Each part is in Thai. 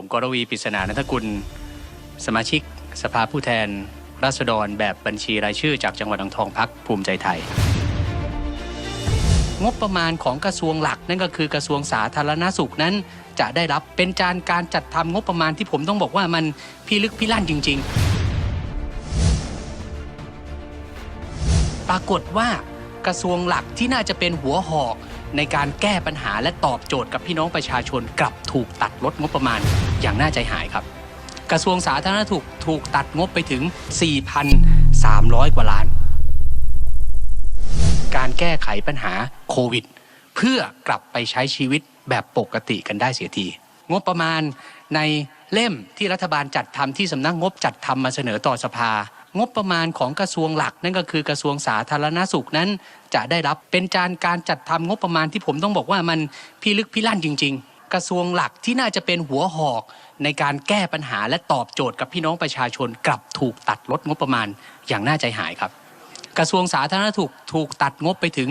ผมกรวีปริศนานัทกุล สมาชิก สภาผู้แทน ราษฎรแบบบัญชีรายชื่อจากจังหวัดอ่างทองพักภูมิใจไทย งบประมาณของกระทรวงหลักนั่นก็คือกระทรวงสาธารณสุขนั้น จะได้รับเป็นจานการจัดทำงบประมาณที่ผมต้องบอกว่ามันพิลึกพิลั่นจริง ๆ ปรากฏว่ากระทรวงหลักที่น่าจะเป็นหัวหอก ในการแก้ปัญหาและตอบโจทย์กับพี่น้องประชาชนกลับถูกตัดลดงบประมาณอย่างน่าใจหายครับ กระทรวงสาธารณสุขถูกตัดงบไปถึง 4,300 กว่าล้าน การแก้ไขปัญหาโควิด เพื่อกลับไปใช้ชีวิตแบบปกติกันได้เสียที งบประมาณในเล่มที่รัฐบาลจัดทำที่สำนักงบจัดทำมาเสนอต่อสภา งบประมาณของกระทรวงหลัก นั่นก็คือกระทรวงสาธารณสุขนั้น จะได้รับเป็นจานการจัดทำงบประมาณที่ผมต้องบอกว่ามันพิลึกพิลั่นจริง ๆ กระทรวงหลักที่น่าจะเป็นหัวหอกในการแก้ปัญหาและตอบโจทย์กับพี่น้องประชาชนกลับถูกตัดลดงบประมาณอย่างน่าใจหายครับ กระทรวงสาธารณสุขถูกตัดงบไปถึง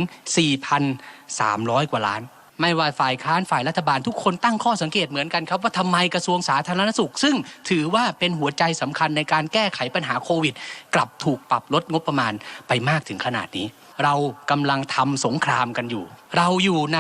4,300 กว่าล้าน ไม่ว่าฝ่ายค้านฝ่ายรัฐบาลทุกคนตั้งข้อสังเกตเหมือนกันครับว่าทำไมกระทรวงสาธารณสุข ซึ่งถือว่าเป็นหัวใจสำคัญในการแก้ไขปัญหาโควิด กลับถูกปรับลดงบประมาณไปมากถึงขนาดนี้ เรากำลังทำสงครามกันอยู่ เราอยู่ใน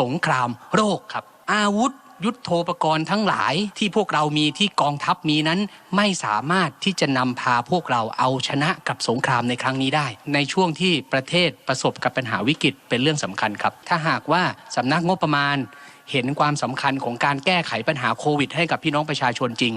สงครามโรคครับ อาวุธ ยุทโธปกรณ์ทั้งหลายที่พวกเรามีที่กองทัพมีนั้น ไม่สามารถที่จะนำพาพวกเราเอาชนะกับสงครามในครั้งนี้ได้ ในช่วงที่ประเทศประสบกับปัญหาวิกฤตเป็นเรื่องสำคัญครับ ถ้าหากว่าสำนักงบประมาณ เห็นความสำคัญของการแก้ไขปัญหาโควิด ให้กับพี่น้องประชาชนจริง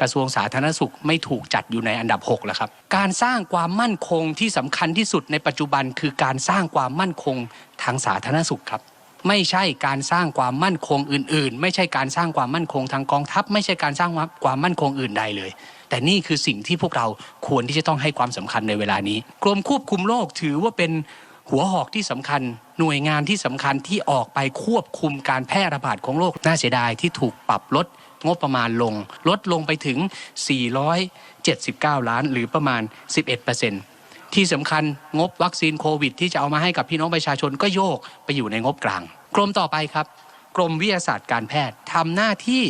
กระทรวงสาธารณสุขไม่ถูกจัดอยู่ในอันดับ6แล้วครับ การสร้างความมั่นคงที่สำคัญที่สุดในปัจจุบันคือการสร้างความมั่นคงทางสาธารณสุขครับ ไม่ใช่การสร้างความมั่นคงอื่น ๆ ไม่ใช่การสร้างความมั่นคงทางกองทัพ ไม่ใช่การสร้างความมั่นคงอื่นใดเลย แต่นี่คือสิ่งที่พวกเราควรที่จะต้องให้ความสำคัญในเวลานี้ กรมควบคุมโรคถือว่าเป็นหัวหอกที่สำคัญ หน่วยงานที่สำคัญที่ออกไปควบคุมการแพร่ระบาดของโรคน่าเสียดายที่ถูกปรับลดงบประมาณลง ลดลงไปถึง 479 ล้านหรือประมาณ 11% ที่สำคัญงบวัคซีนโควิด ที่จะเอามาให้กับพี่น้องประชาชนก็โยกไปอยู่ในงบกลาง กรมต่อไปครับ กรมวิทยาศาสตร์การแพทย์ทำหน้าที่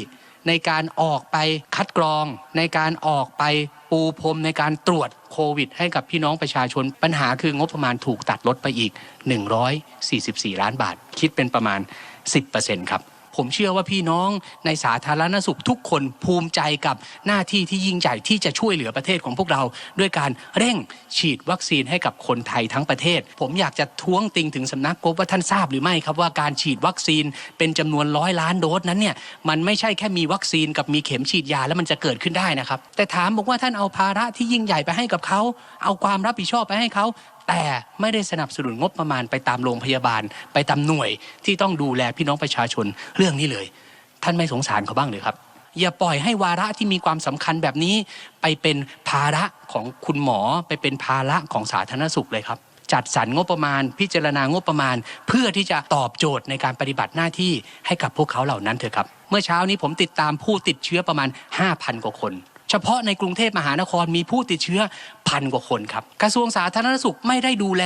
ในการออกไปคัดกรอง ในการออกไปปูพรมในการตรวจโควิด ให้กับพี่น้องประชาชน ปัญหาคืองบประมาณถูกตัดลดไปอีก 144 ล้านบาท คิดเป็นประมาณ 10%ครับ ผมเชื่อว่าพี่น้องในสาธารณสุขทุกคนภูมิใจกับหน้าที่ที่ยิ่งใหญ่ที่จะช่วยเหลือประเทศของพวกเรา ด้วยการเร่งฉีดวัคซีนให้กับคนไทยทั้งประเทศ ผมอยากจะท้วงติงถึงสำนักงบว่าท่านทราบหรือไม่ครับว่าการฉีดวัคซีนเป็นจำนวนร้อยล้านโดสนั้นเนี่ยมันไม่ใช่แค่มีวัคซีนกับมีเข็มฉีดยาแล้วมันจะเกิดขึ้นได้นะครับแต่ถามบอกว่าท่านเอาภาระที่ยิ่งใหญ่ไปให้กับเขาเอาความรับผิดชอบไปให้เขา แต่ไม่ได้สนับสนุนงบประมาณไปตามโรงพยาบาล ไปตามหน่วยที่ต้องดูแลพี่น้องประชาชนเรื่องนี้เลย ท่านไม่สงสารเขาบ้างเลยครับ อย่าปล่อยให้วาระที่มีความสำคัญแบบนี้ไปเป็นภาระของคุณหมอ ไปเป็นภาระของสาธารณสุขเลยครับ จัดสรรงบประมาณ พิจารณางบประมาณ เพื่อที่จะตอบโจทย์ในการปฏิบัติหน้าที่ให้กับพวกเขาเหล่านั้นเถอะครับ เมื่อเช้านี้ผมติดตามผู้ติดเชื้อประมาณ 5,000 กว่าคน ฉพาะในกรุงเทพมหานครมีผู้ติดเชื้อพันกว่าคนครับกระทรวงสาธารณสุขไม่ได้ดูแล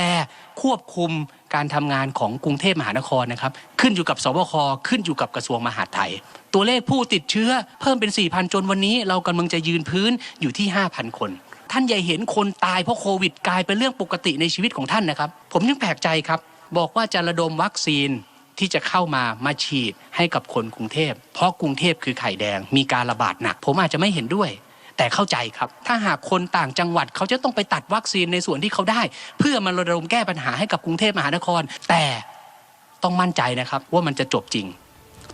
ควบคุมการทำงานของกรุงเทพมหานครนะครับ ขึ้นอยู่กับสบคขึ้นอยู่กับกระทรวงมหาดไทย ตัวเลขผู้ติดเชื้อเพิ่มเป็น 4,000 จนวันนี้ เรากำลังจะยืนพื้นอยู่ที่ 5,000 คน ท่านอย่าเห็นคนตายเพราะโควิดกลายเป็นเรื่องปกติในชีวิตของท่านนะครับ ผมยังแปลกใจครับ บอกว่าจะระดมวัคซีนที่จะเข้ามามาฉีดให้กับคนกรุงเทพ เพราะกรุงเทพคือไข่แดงมีการระบาดหนัก ผมอาจจะไม่เห็นด้วย แต่เข้าใจครับ ถ้าหากคนต่างจังหวัดเขาจะต้องไปตัดวัคซีนในส่วนที่เขาได้ เพื่อมาระดมแก้ปัญหาให้กับกรุงเทพมหานคร แต่ต้องมั่นใจนะครับว่ามันจะจบจริง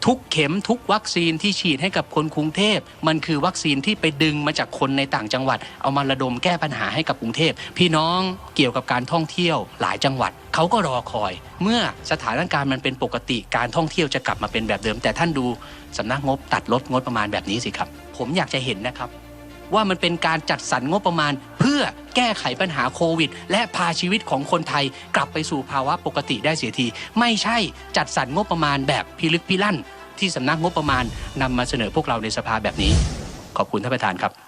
ทุกเข็มทุกวัคซีนที่ฉีดให้กับคนกรุงเทพ มันคือวัคซีนที่ไปดึงมาจากคนในต่างจังหวัด เอามาระดมแก้ปัญหาให้กับกรุงเทพ พี่น้องเกี่ยวกับการท่องเที่ยวหลายจังหวัดเขาก็รอคอย เมื่อสถานการณ์มันเป็นปกติการท่องเที่ยวจะกลับมาเป็นแบบเดิม แต่ท่านดูสำนักงบตัดลดงบประมาณแบบนี้สิครับ ผมอยากจะเห็นนะครับ ว่ามันเป็นการจัดสรรงบประมาณ เพื่อแก้ไขปัญหาโควิด และพาชีวิตของคนไทยกลับไปสู่ภาวะปกติได้เสียที ไม่ใช่จัดสรรงบประมาณแบบพิลึกพิลั่น ที่สำนักงบประมาณนำมาเสนอพวกเราในสภาแบบนี้ ขอบคุณท่านประธานครับ